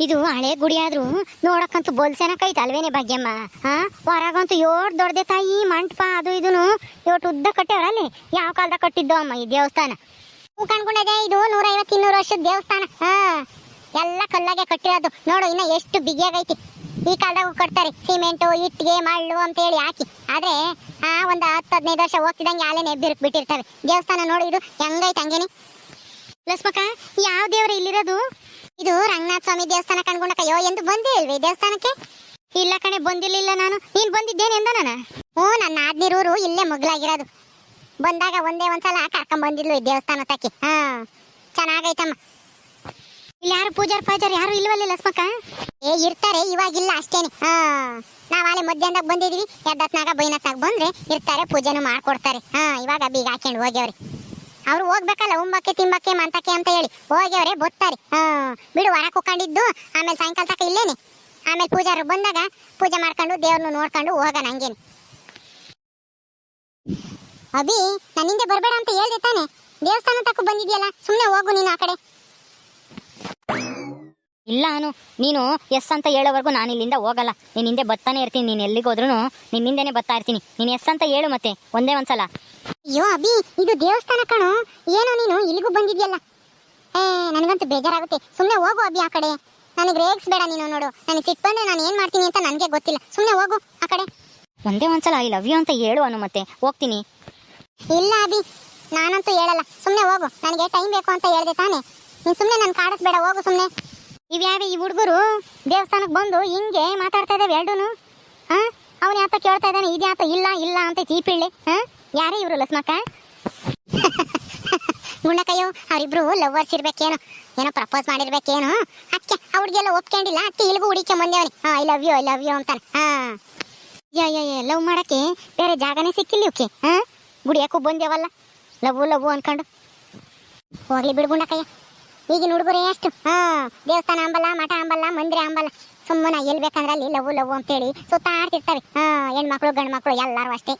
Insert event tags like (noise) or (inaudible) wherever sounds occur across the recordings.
ಇದು ಹಳೆ ಗುಡಿ ಆದ್ರೂ ನೋಡಕ್ಕಂತೂ ಬೋಲ್ಸೆನಕೈತೆ ಅಲ್ವೇನೆ ಭಾಗ್ಯಮ್ಮ? ಹಾ ಹೊರಗಂತೂ ಯೋಡ್ ದೊಡ್ಡದೆ ತಾಯಿ, ಮಂಟಪ, ಅದು ಇದನು ಯೋಟ್ ಉದ್ದ ಕಟ್ಟ್ಯಾರ ಅಲ್ಲಿ. ಯಾವ ಕಾಲದ ಕಟ್ಟಿದ್ದು ಅಮ್ಮ ಈ ದೇವಸ್ಥಾನ? ಕಣ್ಕೊಂಡದೆ ಇದು ನೂರ ಐವತ್ತು ಇನ್ನೂರು ವರ್ಷದ ದೇವಸ್ಥಾನ. ಹಾ ಎಲ್ಲ ಕಲ್ಲಾಗೆ ಕಟ್ಟಿರೋದು. ನೋಡು, ಇನ್ನ ಎಷ್ಟು ಬಿಗಿಯಾಗೈತಿ. ಈ ಕಾಲದಾಗ ಕಟ್ತಾರೆ. ಸಿಮೆಂಟು ಇಟ್ಟಿಗೆ ಮಳ್ಳು ಅಂತ ಹೇಳಿ ಹಾಕಿ. ಆದ್ರೆ ಆ ಒಂದು ಹತ್ತು, ಹದಿನೈದು ವರ್ಷ ಹೋಗ್ತಿದಂಗೆ ಆಲೆ ನೆಬ್ಬಿರ್ಕ್ ಬಿಟ್ಟಿರ್ತವೆ. ದೇವಸ್ಥಾನ ನೋಡಿ, ಇದು ಹೆಂಗೈತೆ ಹಂಗೇನೆ. ಲಕ್ಷ್ಮಕ್ಕ ಯಾವ ದೇವ್ರ ಇಲ್ಲಿರೋದು? ಇದು ರಂಗನಾಥ ಸ್ವಾಮಿ ದೇವಸ್ಥಾನ ಕಣ್ಕೊಂಡಕ್ಕಯ್ಯೋ ಎಂದು ಬಂದೇ ದೇವಸ್ಥಾನಕ್ಕೆ? ಇಲ್ಲ ಕಣೆ, ಬಂದಿರ್ಲಿಲ್ಲ ನಾನು. ನೀನ್ ಬಂದಿದ್ದೇನೆ ಎಂದ ನಾನು? ಹ್ಞೂ, ನನ್ನ ಆದ್ನೀರೂರು ಇಲ್ಲೇ ಮಗ್ಲಾಗಿರೋದು. ಬಂದಾಗ ಒಂದೇ ಒಂದ್ಸಲ ಕರ್ಕೊಂಡ್ ಬಂದಿದ್ಲು ಈ ದೇವಸ್ಥಾನ ತಕ್ಕಿ ಹಾ, ಚೆನ್ನಾಗೈತಮ್ಮ. ಇಲ್ಲಿ ಯಾರು ಪೂಜಾರ್ ಪಾಜಾರ್ ಯಾರು ಇಲ್ವಲ್ಲ ಲಕ್ಷ್ಮಕ್ಕ ಏ, ಇರ್ತಾರೆ, ಇವಾಗಿಲ್ಲ ಅಷ್ಟೇನೆ. ಹಾ, ನಾವ್ ಅಲ್ಲಿ ಮಧ್ಯಾಹ್ನದಾಗ ಬಂದಿದೀವಿ. ಎದ್ದತ್ನಾಗ ಬೈನತ್ನಾಗ ಬಂದ್ರೆ ಇರ್ತಾರೆ, ಪೂಜೆನು ಮಾಡ್ಕೊಡ್ತಾರೆ. ಹಾ, ಇವಾಗ ಬೀಗ ಹಾಕೊಂಡು ಹೋಗ್ಯವ್ರಿ. ಅವ್ರು ಹೋಗ್ಬೇಕಲ್ಲ, ಉಂಬಕ್ಕೆ, ತಿಂಬಕ್ಕೆ, ಮಂತಕ್ಕೆ ಅಂತ ಹೇಳಿ. ಹೋಗ್ಯವ್ರೆ ಬೊತ್ತಾರೆ. ಬಿಡು ಹೊರ ಕುಕ್ಕೊಂಡಿದ್ದು ಆಮೇಲೆ ಸಾಯಂಕಾಲ ತಕ ಇಲ್ಲೇನೆ. ಆಮೇಲೆ ಪೂಜಾರು ಬಂದಾಗ, ಪೂಜೆ ಮಾಡ್ಕೊಂಡು ದೇವ್ರನ್ನ ನೋಡ್ಕೊಂಡು ಹೋಗೋಣ ಹಂಗೇನೆ. ಅಭಿ ನನ್ನ ಹಿಂದೆ ಬರಬೇಡ ಅಂತ ಹೇಳ್ದೆ ತಾನೆ. ದೇವಸ್ಥಾನ ತಕ್ಕ ಬಂದಿದ್ಯಲ್ಲ ಸುಮ್ಮನೆ ಹೋಗು ನೀನು ಆ ಕಡೆ. ಇಲ್ಲ ಅನು ನೀನು ಎಸ್ ಅಂತ ಹೇಳೋವರೆಗೂ ನಾನು ಇಲ್ಲಿಂದ ಹೋಗಲ್ಲ. ನೀನು ಹಿಂದೆ ಬರ್ತಾನೆ ಇರ್ತೀನಿ ನೀನು ಎಲ್ಲಿಗೆ ಹೋದ್ರೂ ನಿನ್ನ ಹಿಂದೆನೆ ಬರ್ತಾ ಇರ್ತೀನಿ. ನೀನು ಎಸ್ ಅಂತ ಹೇಳು ಮತ್ತೆ ಒಂದೇ ಒಂದ್ಸಲ. ಅಯ್ಯೋ ಅಭಿ ಇದು ದೇವಸ್ಥಾನ ಕಣೋ. ಏನೋ ನೀನು ಇಲ್ಲಿಗೂ ಬಂದಿದ್ಯಲ್ಲ. ಏ ನನಗಂತೂ ಬೇಜಾರಾಗುತ್ತೆ. ಸುಮ್ಮನೆ ಹೋಗು ಅಭಿ ಆ ಕಡೆ. ನನಗೆ ರೇಗಿಸ್ಬೇಡ ನೀನು ನೋಡು. ನನಗೆ ಸಿಟ್ಟು ಬಂದ್ರೆ ನಾನು ಏನು ಮಾಡ್ತೀನಿ ಅಂತ ನನಗೆ ಗೊತ್ತಿಲ್ಲ. ಸುಮ್ಮನೆ ಹೋಗು ಆ ಕಡೆ. ಒಂದೇ ಒಂದ್ಸಲ ಐ ಲವ್ ಯು ಅಂತ ಹೇಳು ಅನು ಮತ್ತೆ. ಹೋಗ್ತೀನಿ. ಇಲ್ಲ ಅಭಿ ನಾನಂತೂ ಹೇಳಲ್ಲ. ಸುಮ್ಮನೆ ಹೋಗು. ನನಗೆ ಟೈಮ್ ಬೇಕು ಅಂತ ಹೇಳ್ದೆ ತಾನೇ. ನೀನು ಸುಮ್ಮನೆ ನಾನು ಕಾಡಿಸ್ಬೇಡ ಹೋಗು ಸುಮ್ಮನೆ ಇವ್ಯಾವ ಈ ಹುಡುಗರು ದೇವಸ್ಥಾನಕ್ಕೆ ಬಂದು ಹಿಂಗೆ ಮಾತಾಡ್ತಾ ಇದ್ದಾವೆ ಎರಡೂ ಹಾ? ಅವನು ಯಾತ ಕೇಳ್ತಾ ಇದ್ದಾನೆ ಇದ್ಯಾತ ಇಲ್ಲ ಇಲ್ಲ ಅಂತ ಚೀಪಿಳ್ಳಿ. ಹಾ? ಯಾರೇ ಇವರು ಲಸ್ಮಕ್ಕ (laughs) ಗುಂಡಕಯ್ಯೋ ಅವರಿಬ್ರು ಲವ್ವರ್ಸ್ ಇರ್ಬೇಕೇನು, ಏನೋ ಪ್ರಪೋಸ್ ಮಾಡಿರ್ಬೇಕೇನು. ಅದಕ್ಕೆ ಅವ್ರಿಗೆಲ್ಲ ಒಪ್ಕೊಂಡಿಲ್ಲ ಅದಕ್ಕೆ ಇಲ್ಲಿಗೂ ಹುಡಿಕೆ ಬಂದೇವನಿ. ಹಾ I love you I love you ಅಂತಾನೆ. ಹಾ. ಯಾ ಯಾ ಲವ್ ಮಾಡಕ್ಕೆ ಬೇರೆ ಜಾಗನೇ ಸಿಕ್ಕಿಲ್ಲ ಓಕೆ ಹಾ? ಗುಡಿಯಕ್ಕೂ ಬಂದೇವಲ್ಲ, ಲವ್ ಲವ್ ಅನ್ಕೊಂಡು. ಹೋಗ್ಲಿ ಬಿಡ್ಗುಂಡಕಯ್ಯ ಈಗಿನ ಹುಡುಗರು ಎಷ್ಟು ಹಾ, ದೇವಸ್ಥಾನ ಅಂಬಲ್ಲ, ಮಠ ಅಂಬಲ್ಲ, ಮಂದಿರ ಅಂಬಲ್ಲ. ಸುಮ್ಮನೆ ಎಲ್ಲಿ ಬೇಕಂದ್ರೆ ಅಲ್ಲಿ ಲವ್ ಲವ್ ಅಂತೇಳಿ ಸುತ್ತಾಡ್ತಿರ್ತವೆ ಹಾ, ಹೆಣ್ಮಕ್ಳು ಗಂಡು ಮಕ್ಳು ಎಲ್ಲರೂ ಅಷ್ಟೇ.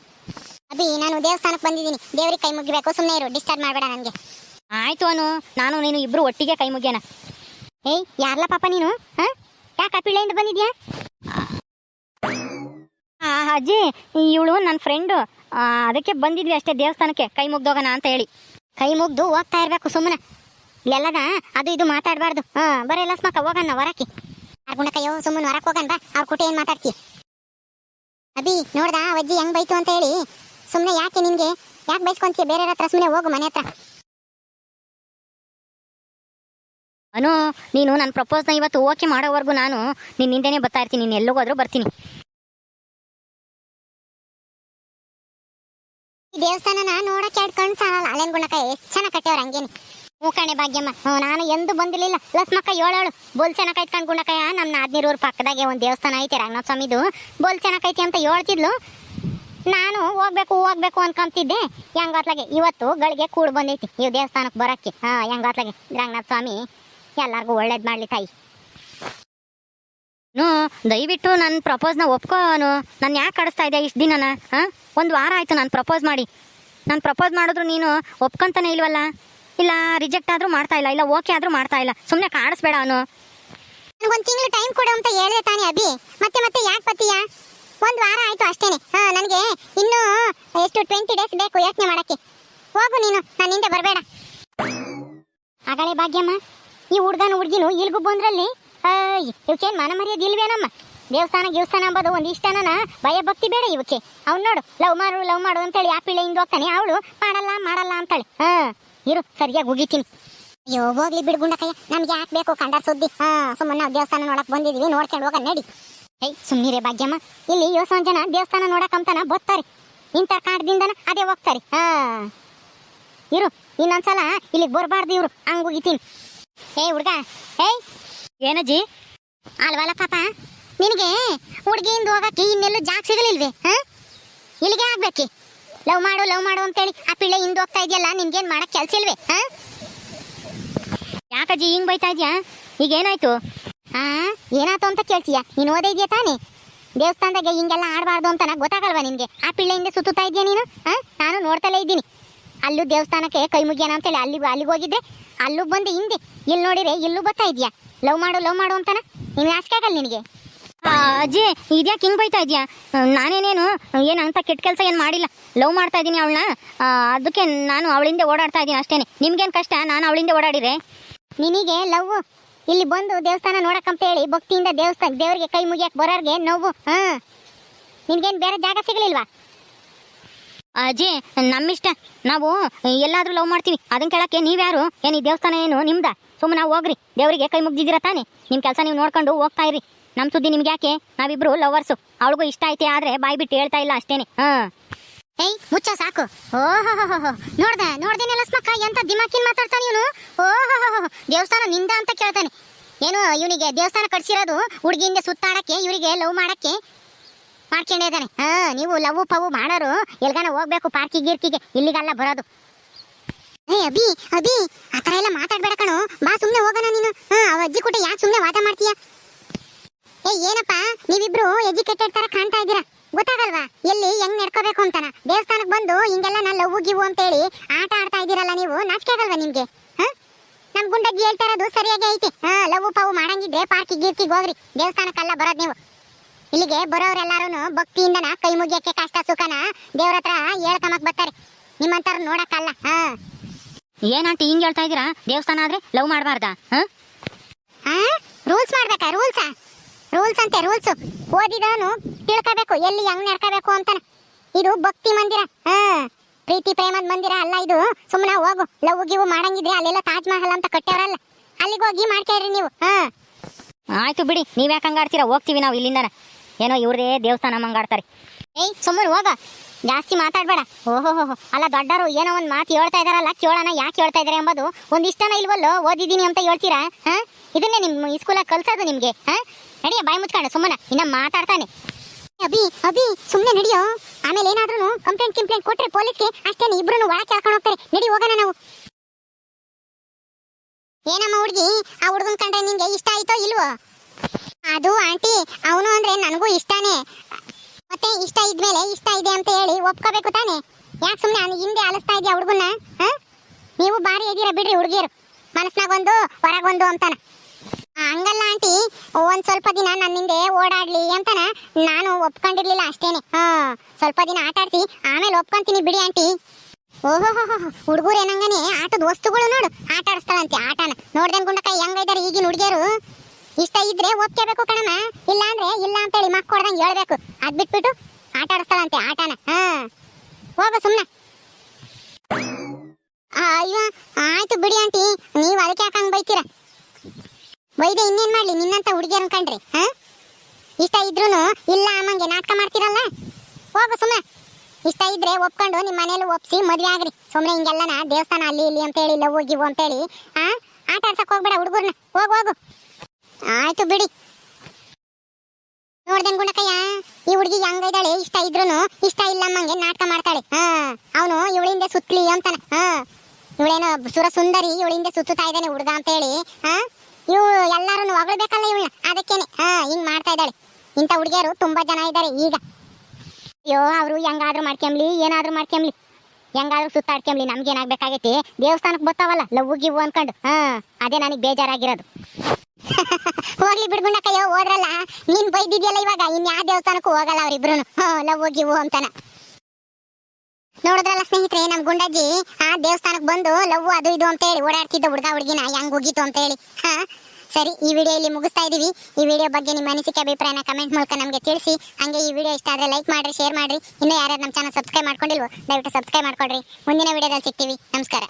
ಅಭಿ, ನಾನು ದೇವಸ್ಥಾನಕ್ಕೆ ಬಂದಿದ್ದೀನಿ. ದೇವ್ರಿಗೆ ಕೈ ಮುಗಿಬೇಕು. ಸುಮ್ಮನೆ ಇರು ಡಿಸ್ಟರ್ಬ್ ಮಾಡಬೇಡ ನನಗೆ. ಆಯ್ತು ಅನು, ನಾನು ನೀನು ಇಬ್ರು ಒಟ್ಟಿಗೆ ಕೈ ಮುಗಿಯೋಣ. ಏಯ್, ಯಾರ್ಲ ಪಾಪ ನೀನು? ಹಾ? ಯಾಕೆ ಕಪಿಳೆಯಿಂದ ಬಂದಿದ್ಯಾ? ಅಜ್ಜಿ, ಇವಳು ನನ್ನ ಫ್ರೆಂಡು ಅದಕ್ಕೆ ಬಂದಿದ್ವಿ ಅಷ್ಟೇ ದೇವಸ್ಥಾನಕ್ಕೆ. ಕೈ ಮುಗ್ದೋಗೋಣ ಅಂತ ಹೇಳಿ. ಕೈ ಮುಗ್ದು ಹೋಗ್ತಾ ಇರಬೇಕು ಸುಮ್ಮನೆ ಇಲ್ಲೆಲ್ಲದ? ಅದು ಇದು ಮಾತಾಡಬಾರ್ದು. ಹಾ, ಬರೀ ಲಸ್ಮಕ್ಕ ಹೋಗಣ್ಣ ಹೊರಕ್ಕೆ ಆರ್ಗುಣಕಯ್ಯೋ ಸುಮ್ಮನೆ ಹೊರಕ್ಕೆ ಹೋಗಣ ಬಾ. ಅವ್ರ ಕುಟೆ ಏನ್ ಮಾತಾಡ್ತಿ? ಅಭಿ, ನೋಡ್ದ, ಅಜ್ಜಿ ಹೆಂಗ್ ಬೈತು ಅಂತ ಹೇಳಿ. ಸುಮ್ಮನೆ ಯಾಕೆ ನಿನ್ಗೆ? ಯಾಕೆ ಬೈಸ್ಕೊಂತೀಯ? ಬೇರೆ ಹತ್ರ ಸುಮ್ಮನೆ ಹೋಗು, ಮನೆ ಹತ್ರ. ಅನು, ನೀನು ನನ್ನ ಪ್ರಪೋಸ್ನ ಇವತ್ತು ಓಕೆ ಮಾಡೋವರೆಗೂ ನಾನು ನಿನ್ನ ಹಿಂದೆನೇ ಬರ್ತಾ ಇರ್ತೀನಿ, ನೀನು ಎಲ್ಲಿಗೋದ್ರೂ ಬರ್ತೀನಿ. ಈ ದೇವಸ್ಥಾನನ ನೋಡಕ್ಕೆ ಎರಡು ಕಣ್ಣು ಸಾಲಲ್ಲ. ಗುಣಕ ಎಷ್ಟು ಚೆನ್ನಾಗಿ ಕಟ್ಟೆವ್ರ ಹಂಗೇನೆ. ಹ್ಞೂ ಕಣೆ ಭಾಗ್ಯಮ್ಮ. ಹ್ಞೂ, ನಾನು ಎಂದು ಬಂದಿರಲಿಲ್ಲ. ಲಸ್ಮಕ್ಕ ಏಳೇಳು ಬೋಲ್ಸೆನ ಕೈತ್ಕೊಂಡು ಗುಂಡಕಯ್ಯ, ನಮ್ಮ ನಾದ್ನೀರೂರು ಪಕ್ಕದಾಗೆ ಒಂದು ದೇವಸ್ಥಾನ ಐತೆ ರಂಗನಾಥ ಸ್ವಾಮಿದು ಬೋಲ್ಸೆನ ಐತಿ ಅಂತ ಹೇಳ್ತಿದ್ಲು ನಾನು ಹೋಗ್ಬೇಕು ಹೋಗ್ಬೇಕು ಅನ್ಕೊಂತಿದ್ದೆ ಹೆಂಗತ್ಲಾಗೆ, ಇವತ್ತು ಗಳಿಗೆ ಕೂಡ್ ಬಂದೈತಿ. ಈ ದೇವಸ್ಥಾನಕ್ಕೆ ಬರಕ್ಕೆ. ಹಾ, ಹೆಂಗತ್ಲಾಗೆ ರಂಗನಾಥ ಸ್ವಾಮಿ ಎಲ್ಲರಿಗೂ ಒಳ್ಳೇದು ಮಾಡ್ಲಿ ತಾಯಿ. ನೋ ದಯವಿಟ್ಟು ನನ್ನ ಪ್ರಪೋಸ್ನ ಒಪ್ಕೋನು. ನಾನು ಯಾಕೆ ಕಳಿಸ್ತಾ ಇದ್ದೆ ಇಷ್ಟು ದಿನನ? ಹಾಂ, ಒಂದು ವಾರ ಆಯಿತು ನಾನು ಪ್ರಪೋಸ್ ಮಾಡಿ. ನಾನು ಪ್ರಪೋಸ್ ಮಾಡಿದ್ರು ನೀನು ಒಪ್ಕೊಂತಾನೆ ಇಲ್ವಲ್ಲ? ಇಲ್ಲ ರಿಜೆಕ್ಟ್ ಆದ್ರೂ ಮಾಡ್ತಾ ಇಲ್ಲ ಇಲ್ಲ ಓಕೆ ಆದ್ರೂ ಮಾಡ್ತಾ ಇಲ್ಲ. ಸುಮ್ಮನೆ ಕಾಡಿಸ್ಬೇಡ ಅವನು. ಒಂದ್ ತಿಂಗಳು ಟೈಮ್ ಕೊಡು ಅಂತ ಹೇಳಿದೆ ತಾನೇ ಅಭಿ. ಮತ್ತೆ ಮತ್ತೆ ಯಾಕೆ ಬತ್ತೀಯ ಒಂದು ವಾರ ಆಯ್ತು ಅಷ್ಟೇನೆ. ಹಾ ನನಗೆ ಇನ್ನೂ ಎಷ್ಟು ಟ್ವೆಂಟಿ ಡೇಸ್ ಬೇಕು ಯೋಚನೆ ಮಾಡಕ್ಕೆ. ಹೋಗು ನೀನು ನನ್ನ ಹಿಂದೆ ಬರಬೇಡ. ಆಗಲೇ ಭಾಗ್ಯಮ್ಮ ಈ ಹುಡ್ಗನ ಹುಡ್ಗಿನು ಇಲ್ಗು ಬಂದ್ರಲ್ಲಿ ಇವಕ್ಕೇನು ಮನ ಮರ್ಯಾದೆ ಇಲ್ವೇನಮ್ಮ? ದೇವಸ್ಥಾನ ದೇವಸ್ಥಾನ ಅಂಬೋದು ಒಂದು ಇಷ್ಟನ ಭಯ ಭಕ್ತಿ ಬೇಡ ಇವಕ್ಕೆ. ಅವ್ನು ನೋಡು ಲವ್ ಮಾಡು ಲವ್ ಮಾಡು ಅಂತೇಳಿ ಆ ಪಿಳ್ಳೆಯಿಂದ ಹೋಗ್ತಾನೆ. ಅವಳು ಮಾಡಲ್ಲ ಮಾಡಲ್ಲ ಅಂತೇಳಿ. ಹಾ. ಇರು ಸರಿಯಾಗಿ ಉಗಿತೀನಿ. ಅಯ್ಯೋ ಹೋಗ್ಲಿ ಬಿಡು ಗುಂಡಕಯ್ಯ. ನಮ್ಗೆ ಯಾಕೆ ಬೇಕು ಕಂಡ ಸುದ್ದಿ? ಹಾ ಸುಮ್ಮನೆ ನಾವು ದೇವಸ್ಥಾನ ನೋಡಕ್ ಬಂದಿದೀವಿ ನೋಡ್ಕೊಂಡು ಹೋಗ ನಡಿ. ಏಯ್ ಸುಮ್ಮನಿರೇ ಭಾಗ್ಯಮ್ಮ. ಇಲ್ಲಿ ಯೋಸೋ ಜನ ದೇವಸ್ಥಾನ ನೋಡಕ್ ಅಂತಾನ ಬರ್ತಾರೆ ಇಂಥ ಕಾಡ್ದಿಂದನ ಅದೇ ಹೋಗ್ತಾರೆ. ಹಾ. ಇರು ಇನ್ನೊಂದ್ಸಲ ಇಲ್ಲಿಗೆ ಬರಬಾರ್ದು ಇವ್ರು. ಹಂಗ ಹೋಗಿತೀನಿ ಏಯ್ ಹುಡ್ಗ. ಏಯ್. ಏನಜ್ಜಿ? ಅಲ್ವಲ್ಲ ಪಾಪ? ನಿನಗೆ ಹುಡ್ಗಿಯಿಂದ ಹೋಗಕ್ಕೆ ಇನ್ನೆಲ್ಲೂ ಜಾಗ ಸಿಗಲಿಲ್ವೇ? ಹಾ? ಇಲ್ಲಿಗೆ ಆಗ್ಬೇಕಿ? ಲವ್ ಮಾಡು ಲವ್ ಮಾಡು ಅಂತೇಳಿ ಆ ಪಿಳ್ಳೆ ಹಿಂದೆ ಹೋಗ್ತಾ ಇದೆಯಲ್ಲ ನಿನ್ಗೇನ್ ಮಾಡಕ್ ಕೆಲ್ಸ ಇಲ್ವೇ, ಹಾ? ಯಾಕಜ್ಜಿ ಹಿಂಗೆ ಬೈತಾ ಇದ್ಯಾ? ಈಗ ಏನಾಯ್ತು ಆ, ಏನಾಯ್ತು ಅಂತ ಕೇಳ್ತೀಯ? ನೀನು ಓದೇ ಇದೆಯಾ ತಾನೇ? ದೇವಸ್ಥಾನದಾಗ ಹಿಂಗೆಲ್ಲ ಆಡಬಾರ್ದು ಅಂತ ಗೊತ್ತಾಗಲ್ವಾ ನಿನ್ಗೆ? ಆ ಪಿಳ್ಳೆಯಿಂದ ಸುತ್ತುತ್ತಾ ಇದೆಯಾ ನೀನು ನಾನು ನೋಡ್ತಲೇ ಇದ್ದೀನಿ. ಅಲ್ಲೂ ದೇವಸ್ಥಾನಕ್ಕೆ ಕೈ ಮುಗಿಯೋಣ ಅಂತೇಳಿ ಅಲ್ಲಿ, ಅಲ್ಲಿಗೆ ಹೋಗಿದ್ದೆ. ಅಲ್ಲೂ ಬಂದು ಹಿಂದೆ, ಇಲ್ಲಿ ನೋಡಿರೆ ಇಲ್ಲೂ ಬರ್ತಾ ಇದೆಯಾ? ಲವ್ ಮಾಡು ಲವ್ ಮಾಡು ಅಂತಾನ? ನೀನು ಯಾಸ್ಕಾಗಲ್ಲ ಆಗಲ್ಲ ನಿನಗೆ? ಅಜ್ಜಿ ಇದ್ಯಾಕೆ ಹಿಂಗ್ ಬೈತಾ ಇದೀಯಾ? ನಾನೇನೇನು? ಏನು ಅಂತ ಕೆಟ್ಟ ಕೆಲಸ ಏನು ಮಾಡಿಲ್ಲ. ಲವ್ ಮಾಡ್ತಾ ಇದ್ದೀನಿ ಅವಳನ್ನ. ಅದಕ್ಕೆ ನಾನು ಅವಳಿಂದ ಓಡಾಡ್ತಾ ಇದ್ದೀನಿ ಅಷ್ಟೇನೆ. ನಿಮ್ಗೇನು ಕಷ್ಟ? ನಾನು ಅವಳಿಂದ ಓಡಾಡಿರೆ ನಿನಗೆ ಲವ್ ಇಲ್ಲಿ ಬಂದು ದೇವಸ್ಥಾನ ನೋಡಕ್ಕಂತ ಹೇಳಿ ಭಕ್ತಿಯಿಂದ ದೇವಸ್ಥಾನ ದೇವರಿಗೆ ಕೈ ಮುಗಿಯಕ್ಕೆ ಬರೋರ್ಗೆ ನೋವು ಹಾ. ನಿನ್ಗೇನು ಬೇರೆ ಜಾಗ ಸಿಗ್ಲಿಲ್ವಾ? ಅಜ್ಜಿ ನಮ್ಮಿಷ್ಟ. ನಾವು ಎಲ್ಲಾದ್ರೂ ಲವ್ ಮಾಡ್ತೀವಿ. ಅದನ್ನ ಕೇಳಕ್ಕೆ ನೀವ್ಯಾರು ಏನು ಈ ದೇವಸ್ಥಾನ ಏನು ನಿಮ್ದ? ಸುಮ್ಮನೆ ಹೋಗ್ರಿ. ದೇವರಿಗೆ ಕೈ ಮುಗ್ದಿದ್ದೀರಾ ತಾನೆ? ನಿಮ್ಮ ಕೆಲಸ ನೀವು ನೋಡ್ಕೊಂಡು ಹೋಗ್ತಾ ಇರಿ ನಮ್ಮ ಸುದ್ದಿ ನಿಮ್ಗೆ ಯಾಕೆ? ನಾವಿಬ್ರು ಲವರ್ಸ್ ಅವಳಿಗೂ ಇಷ್ಟ ಐತೆ ಆದ್ರೆ ಬಾಯ್ ಬಿಟ್ಟು ಹೇಳ್ತಾ ಇಲ್ಲ ಅಷ್ಟೇನೆ. ಹಾಂ. ಏಯ್ ಮುಚ್ಚ ಸಾಕು. ಓಹೋ ನೋಡ್ದೆ, ನೋಡ್ದೇನೆ ಲಸ್ಮಕ್ಕ ಎಂತ ದಿಮಾಕಿನ್ ಮಾತಾಡ್ತಾನೆ ಇವನು? ಓಹೋ ದೇವಸ್ಥಾನ ನಿಂದ ಅಂತ ಕೇಳ್ತಾನೆ. ಏನು, ಇವನಿಗೆ ದೇವಸ್ಥಾನ ಕಟ್ಸಿರೋದು ಹುಡುಗಿಯಿಂದ ಸುತ್ತಾಡಕ್ಕೆ, ಇವರಿಗೆ ಲವ್ ಮಾಡಕ್ಕೆ? ಮಾಡ್ಕೊಂಡಿದ್ದಾನೆ ಹಾ, ನೀವು ಲವ್, ಪವು ಮಾಡೋರು, ಎಲ್ಗಾನ ಹೋಗ್ಬೇಕು ಪಾರ್ಕಿ ಗಿರ್ಕಿಗೆ. ಇಲ್ಲಿಗಲ್ಲ ಬರೋದು. ಏ, ಅಭಿ ಅಭಿ, ಆ ಥರ ಎಲ್ಲ ಮಾತಾಡ್ಬೇಡ ಕಣು. ಬಾ ಸುಮ್ಮನೆ ಹೋಗೋಣ ನೀನು. ಹಾ, ಅವ ಅಜ್ಜಿ ಕೂಟ ಯಾಕೆ ಸುಮ್ಮನೆ ವಾದ ಮಾಡ್ತೀಯ? ಏ ಏನಪ್ಪ? ನೀವಿಬ್ರು ಎಜುಕೇಟೆಡ್ ತರ ಕಾಣ್ತಾ ಇದ್ದೀರಾ? ಗೊತ್ತಾಗಲ್ವಾ? ಎಲ್ಲಿ ಹೆಂಗ್ ನಡ್ಕೋಬೇಕು ಅಂತಾನ? ದೇವಸ್ಥಾನಕ್ಕೆ ಬಂದು ಹಿಂಗೆಲ್ಲ ನಾ ಲವ್ ಗಿವು ಅಂತ ಹೇಳಿ ಆಟ ಆಡ್ತಾ ಇದ್ದೀರಲ್ಲ ನೀವು? ನಾಚಿಕೆ ಆಗಲ್ವಾ ನಿಮ್ಗೆ? ನಮ್ ಗುಂಡಜ್ಜಿ ಹೇಳ್ತಾ ಇರೋದು ಸರಿಯಾಗಿ ಐತಿ. ಹಾ ಲವ್ ಪಾವು ಮಾಡಂಗಿದ್ರೆ ಪಾರ್ಕಿಗೆ ಗೀರ್ಕಿಗೆ ಹೋಗ್ರಿ. ದೇವಸ್ಥಾನಕ್ಕೆಲ್ಲ ಬರೋದ್ ನೀವು. ಇಲ್ಲಿಗೆ ಬರೋರೆಲ್ಲಾರು ಭಕ್ತಿಯಿಂದನ ಕೈ ಮುಗಿಯಕ್ಕೆ ಕಷ್ಟ ಸುಖನ ದೇವ್ರ ಹತ್ರ ಹೇಳ್ಕಮಕ್ ಬರ್ತಾರೆ. ನಿಮ್ಮಂತಾರು ನೋಡಕ್ಕಲ್ಲ. ಹಾ. ಏನಂತ ಹಿಂಗೆ ಹೇಳ್ತಾ ಇದ್ದೀರಾ? ದೇವಸ್ಥಾನ ಆದ್ರೆ ಲವ್ ಮಾಡಬಾರ್ದಾ? ಹಾ? ರೂಲ್ಸ್ ಮಾಡ್ಬೇಕಾ? ರೂಲ್ಸ್? ರೂಲ್ಸ್ ಅಂತೆ ರೂಲ್ಸ್ ಓದಿದವನು ತಿಳ್ಕೋಬೇಕು, ಎಲ್ಲಿ ಹೆಂಗ್ ನಡ್ಕೋಬೇಕು ಅಂತಾನೆ. ಇದು ಭಕ್ತಿ ಮಂದಿರ. ಹ, ಪ್ರೀತಿ ಪ್ರೇಮದ ಮಂದಿರ ಅಲ್ಲ ಇದು. ಸುಮ್ಮನೆ ಹೋಗು ಲವ್ ಗಿವು ಮಾಡಂಗಿದ್ರೆ ಅಲ್ಲೆಲ್ಲ ತಾಜ್ ಮಹಲ್ ಅಂತ ಕಟ್ಟವ್ರಲ್ಲ ಅಲ್ಲಿಗೆ ಹೋಗಿ ಮಾಡ್ಕೇಳ್ರಿ ನೀವು. ಹಾ. ಆಯ್ತು ಬಿಡಿ ನೀವ್ ಯಾಕೆ ಹಂಗಾಡ್ತೀರಾ? ಹೋಗ್ತೀವಿ ನಾವು ಇಲ್ಲಿಂದ ಏನೋ ಇವ್ರದೇ ದೇವಸ್ಥಾನ ಮಂಗಾಡ್ತಾರೆ ಏಯ್ ಸುಮ್ಮನೆ ಹೋಗ. ಜಾಸ್ತಿ ಮಾತಾಡ್ಬೇಡ. ಓಹೋ ಅಲ್ಲ ದೊಡ್ಡರು ಏನೋ ಒಂದು ಮಾತು ಹೇಳ್ತಾ ಇದಾರಲ್ಲ, ಕೇಳೋಣ ಯಾಕೆ ಹೇಳ್ತಾ ಇದಾರೆ ಎಂಬುದು ಒಂದಿಷ್ಟನ ಇಲ್ವಲ್ಲೋ, ಓದಿದ್ದೀನಿ ಅಂತ ಹೇಳ್ತೀರಾ? ಹಾ? ಇದನ್ನೇ ನಿಮ್ಮ ಈ ಸ್ಕೂಲಾಗ ಕಲ್ಸೋದು ನಿಮ್ಗೆ, ಹಾ? ನಡಿಯ, ಬಾಯಿ ಮುಚ್ಕೊಂಡು, ಸುಮ್ಮನೆ, ಇನ್ನ ಮಾತಾಡ್ತಾನೆ. ಅಭಿ ಅಭಿ ಸುಮ್ಮನೆ ನಡಿಯೋ. ಆಮೇಲೆ ಏನಾದ್ರೂ ಕಂಪ್ಲೇಂಟ್ ಕಂಪ್ಲೇಂಟ್ ಕೊಟ್ರೆ ಪೊಲೀಸ್ಗೆ ಅಷ್ಟೇ ಇಬ್ರು ಒಳಕ್ಕೆ ಹಾಕೊಂಡು ಹೋಗ್ತಾರೆ. ನಡಿ, ಹೋಗೋಣ ನಾವು. ಏನಮ್ಮ ಹುಡುಗಿ, ಆ ಹುಡುಗನ್ ಕಂಡ್ರೆ ನಿಂಗೆ ಇಷ್ಟ ಆಯ್ತೋ ಇಲ್ವೋ? ಅದು ಆಂಟಿ, ಅವನು ಅಂದ್ರೆ ನನಗೂ ಇಷ್ಟನೇ. ಮತ್ತೆ ಇಷ್ಟ ಇದ್ಮೇಲೆ ಇಷ್ಟ ಇದೆ ಅಂತ ಹೇಳಿ ಒಪ್ಕೋಬೇಕು ತಾನೆ? ಯಾಕೆ ಸುಮ್ಮನೆ ಹಿಂದೆ ಅಲಸ್ತಾ ಇದೆಯಾ ಹುಡುಗನ್ನ ನೀವು ಬಾರಿ ಇದೀರ ಬಿಡ್ರಿ ಹುಡುಗಿಯರು ಮನಸ್ನಾಗ ಒಂದು ಹೊರಗೊಂದು ಅಂತಾನ. ಹಂಗಲ್ಲ ಆಂಟಿ, ಒಂದ್ ಸ್ವಲ್ಪ ದಿನ ನನ್ನ ಹಿಂದೆ ಓಡಾಡ್ಲಿ ಅಂತಾನ. ನಾನು ಒಪ್ಕೊಂಡಿರ್ಲಿಲ್ಲ ಅಷ್ಟೇನೆ. ಹಾ, ಸ್ವಲ್ಪ ದಿನ ಆಟ ಆಡ್ಸಿ, ಆಮೇಲೆ ಒಪ್ಕೊಂತೀನಿ ಬಿಡಿ ಆಂಟಿ. ಓಹೋ ಹುಡುಗರು ಏನಂಗನೆ ಆಟದ ವಸ್ತುಗಳು ನೋಡು. ಆಟ ಆಡಿಸ್ತಾಳಂತೆ ಆಟನ. ನೋಡ್ದಂಗುಂಡಕ್ಕ ಹೆಂಗೈದಾರೆ ಈಗಿನ ಹುಡುಗಿಯರು. ಇಷ್ಟ ಇದ್ರೆ ಒಪ್ಕೋಬೇಕು ಕಣಮ್ಮ. ಇಲ್ಲ ಅಂದ್ರೆ ಇಲ್ಲ ಅಂತೇಳಿ ಮಕ್ ಕೊಡ್ದಂಗೆ ಹೇಳ್ಬೇಕು. ಅದ್ ಬಿಟ್ಬಿಟ್ಟು ಆಟ ಆಡಿಸ್ತಾಳಂತೆ, ಆಟನ. ಹಾ. ಹೋಗು ಸುಮ್ನೆ. ಅಯ್ಯೋ, ಆಯ್ತು ಬಿಡಿ ಆಂಟಿ. ನೀವು ಅದಕ್ಕೆ ಯಾಕೆ ಹಂಗ್ ಬೈತೀರ? ಬೈದೆ ಇನ್ನೇನ್ ಮಾಡ್ಲಿ? ನಿನ್ನಂತ ಹುಡುಗಿ ಕಂಡ್ರಿ, ಹಾ? ಇಷ್ಟ ಇದ್ರೂನು ಇಲ್ಲ ಅಮ್ಮಂಗೆ ನಾಟಕ ಮಾಡ್ತೀರಲ್ಲ? ಹೋಗು ಸುಮ್ನೆ. ಇಷ್ಟ ಇದ್ರೆ ಒಪ್ಕೊಂಡು ನಿಮ್ಮ ಮನೇಲಿ ಒಪ್ಸಿ ಮದ್ವೆ ಆಗ್ರಿ. ಸುಮ್ನೆ ಹಿಂಗೆಲ್ಲನ ದೇವಸ್ಥಾನ ಅಲ್ಲಿ ಇಲ್ಲಿ ಅಂತ ಹೇಳಿ, ಲವ್ ಹೋಗಿ ಅಂತ ಹೇಳಿ, ಹಾ? ಆಟ ಆಡ್ಸಕ್ ಹೋಗ್ಬೇಡ ಹುಡುಗರ್ನ. ಹೋಗು ಹೋಗು. ಆಯ್ತು ಬಿಡಿ. ನೋಡ್ದೇನ್ ಗುಣಕಯ್ಯ ಈ ಹುಡುಗಿ ಹೆಂಗೈದಾಳೆ ಇಷ್ಟ ಇದ್ರೂನು ಇಷ್ಟ ಇಲ್ಲ ಅಮ್ಮಂಗೆ ನಾಟಕ ಮಾಡ್ತಾಳೆ. ಹಾ, ಅವನು ಇವಳಿಂದ ಸುತ್ತಲಿ ಅಂತಾನ. ಹಾ, ಇವಳೇನೋ ಸುರ ಸುಂದರಿ ಇವಳಿಂದ ಸುತ್ತುತ್ತಾ ಇದ್ದಾನೆ ಹುಡುಗ ಅಂತ ಹೇಳಿ ಹಾ, ಇವು ಎಲ್ಲಾರು ಹೊಗಳ್ಬೇಕಲ್ಲ ಇವಳನ್ನ? ಅದಕ್ಕೇನೆ. ಹಾ, ಹಿಂಗ್ ಮಾಡ್ತಾ ಇದ್ದಾಳೆ. ಇಂಥ ಹುಡುಗಿಯರು ತುಂಬಾ ಜನ ಇದ್ದಾರೆ ಈಗ. ಅಯ್ಯೋ, ಅವರು ಹೆಂಗಾದ್ರೂ ಮಾಡ್ಕೊಂಬ್ಲಿ ಏನಾದ್ರು ಮಾಡ್ಕೊಂಬ್ಲಿ ಹೆಂಗಾದ್ರೂ ಸುತ್ತಾಡ್ಕೊಂಬ್ಲಿ ನಮ್ಗೆ ಏನಾಗ್ಬೇಕಾಗೈತಿ ದೇವಸ್ಥಾನಕ್ಕೆ ಬರ್ತಾವಲ್ಲ ಲವ್ ಗಿವ್ ಅನ್ಕೊಂಡು. ಹಾ, ಅದೇ ನನಗೆ ಬೇಜಾರಾಗಿರೋದು. ಹೋಗ್ಲಿ ಬಿಡ್ಗುಂಡಕ್ಕಯ್ಯೋ ಹೋದ್ರಲ್ಲ. ನೀನ್ ಬೈದಿದ್ಯಲ್ಲ ಇವಾಗ. ಇನ್ ಯಾವ ದೇವಸ್ಥಾನಕ್ಕೂ ಹೋಗಲ್ಲ ಅವ್ರಿಬ್ರು ಲವ್ ಹೋ ಅಂತಾನ. ನೋಡಿದ್ರಲ್ಲ ಸ್ನೇಹಿತರೆ, ನಮ್ ಗುಂಡಜ್ಜಿ ಆ ದೇವಸ್ಥಾನಕ್ಕೆ ಬಂದು ಲವ್ ಅದು ಇದು ಅಂತ ಹೇಳಿ ಓಡಾಡ್ತಿದ್ದ ಹುಡುಗ ಹುಡುಗಿನ, ಹೆಂಗ್ ಹೋಗಿತ್ತು ಅಂತ ಹೇಳಿ. ಹಾ, ಸರಿ, ಈ ವಿಡಿಯೋ ಇಲ್ಲಿ ಮುಗಿಸ್ತಾ ಇದೀವಿ. ಈ ವಿಡಿಯೋ ಬಗ್ಗೆ ನಿಮ್ಮ ಅನಿಸಿಕೆ, ಅಭಿಪ್ರಾಯನ ಕಮೆಂಟ್ ಮೂಲಕ ನಮಗೆ ತಿಳಿಸಿ. ಹಂಗೆ ಈ ವಿಡಿಯೋ ಇಷ್ಟ ಆದರೆ ಲೈಕ್ ಮಾಡಿರಿ, ಶೇರ್ ಮಾಡಿರಿ. ಇನ್ನೂ ಯಾರ್ಯಾರು ನಮ್ಮ ಚಾನಲ್ ಸಬ್ಸ್ಕ್ರೈಬ್ ಮಾಡ್ಕೊಂಡಿಲ್ವೋ, ದಯವಿಟ್ಟು ಸಬ್ಸ್ಕ್ರೈಬ್ ಮಾಡ್ಕೊಡ್ರಿ. ಮುಂದಿನ ವಿಡಿಯೋದಲ್ಲಿ ಸಿಗ್ತೀವಿ. ನಮಸ್ಕಾರ.